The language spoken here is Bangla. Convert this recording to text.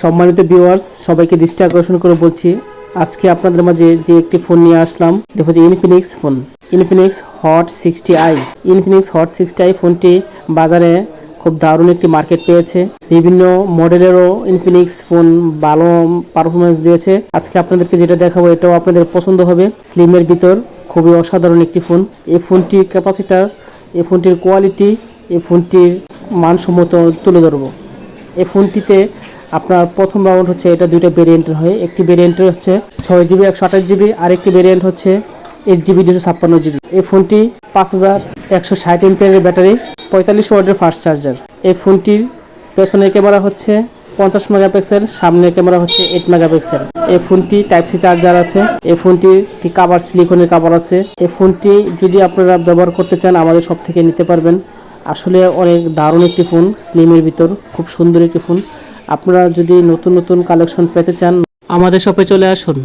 সম্মানিত ভিউয়ার্স সবাইকে দৃষ্টি আকর্ষণ করে বলছি, আজকে আপনাদের মাঝে যে একটি ফোন নিয়ে আসলাম, এটা হচ্ছে Infinix phone Infinix Hot sixty I Infinix Hot sixty I ফোনটি বাজারে খুব দারুণ একটি মার্কেট পেয়েছে। বিভিন্ন মডেলেরও ইনফিনিক্স ফোন ভালো পারফরমেন্স দিয়েছে। আজকে আপনাদেরকে যেটা দেখাবো, এটাও আপনাদের পছন্দ হবে। স্লিমের ভিতর খুবই অসাধারণ একটি ফোন এই ফোনটির ক্যাপাসিটার এই ফোনটির কোয়ালিটি এই ফোনটির মানসম্মত তুলে ধরবো। এই ফোনটিতে আপনার প্রথম রাউন্ড হচ্ছে এটা দুইটা ভেরিয়েন্টের হয়। একটি ভেরিয়েন্টের হচ্ছে ছয় জিবি একশো আঠাশ জিবি আরেকটি ভেরিয়েন্ট হচ্ছে এইট জিবি দুশো ছাপ্পান্ন জিবি এই ফোনটি পাঁচ হাজার একশো ষাট এমপিয়ারের ব্যাটারি, পঁয়তাল্লিশ ওয়ার্ডের ফাস্ট চার্জার এই ফোনটির পেছনে ক্যামেরা হচ্ছে পঞ্চাশ মেগাপিক্সেল সামনে ক্যামেরা হচ্ছে এইট মেগাপিক্সেল এই ফোনটি টাইপ সি চার্জার আছে। এই ফোনটির একটি কাভার সিলিকনের কাভার আছে। এই ফোনটি যদি আপনারা ব্যবহার করতে চান, আমাদের সব থেকে নিতে পারবেন। আসলে অনেক দারুণ একটি ফোন স্লিমের ভিতর, খুব সুন্দর একটি ফোন আপনারা যদি নতুন নতুন কালেকশন পেতে চান আমাদের শপে চলে আসুন।